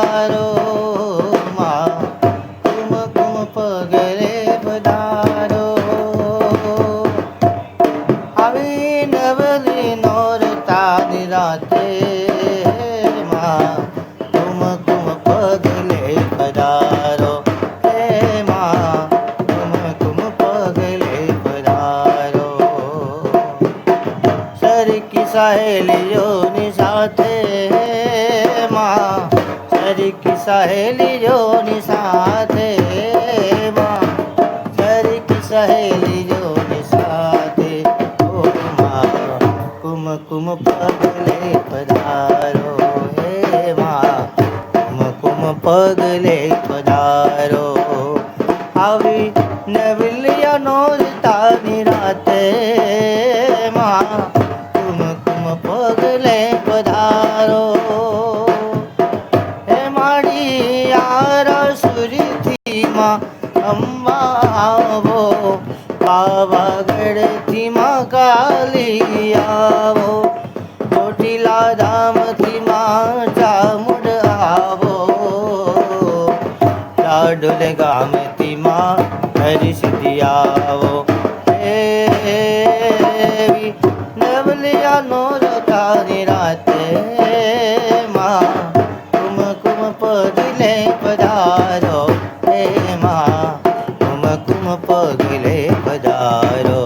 મારો માં. કુમ કુમ પગરે પધારો. આવી નવલી નોરતાની રાતે માં. કુમ કુમ, પગલે પધારો. સહેલીઓની સાથે સરકી સહેલીઓની સાથે સરકી સહેલીઓની સાથે ઓ માં કુમ કુમ પગલે પધારો હે માં. કુમ કુમ પગલે પધારો. આવી નવલિયા નોરતાની રાતે માં. કુમ કુમ પગલે પધારો. હે યાર આરસુરથી માં અંબા આવો પાવાગઢથી માં કાલી આવો ચોટીલા ધામથી માં ચામુડ આવો લાડુલ ગામથી માં હરી સિદ્ધિ આવો એવી નવલિયા નો રતાની રાત પધારો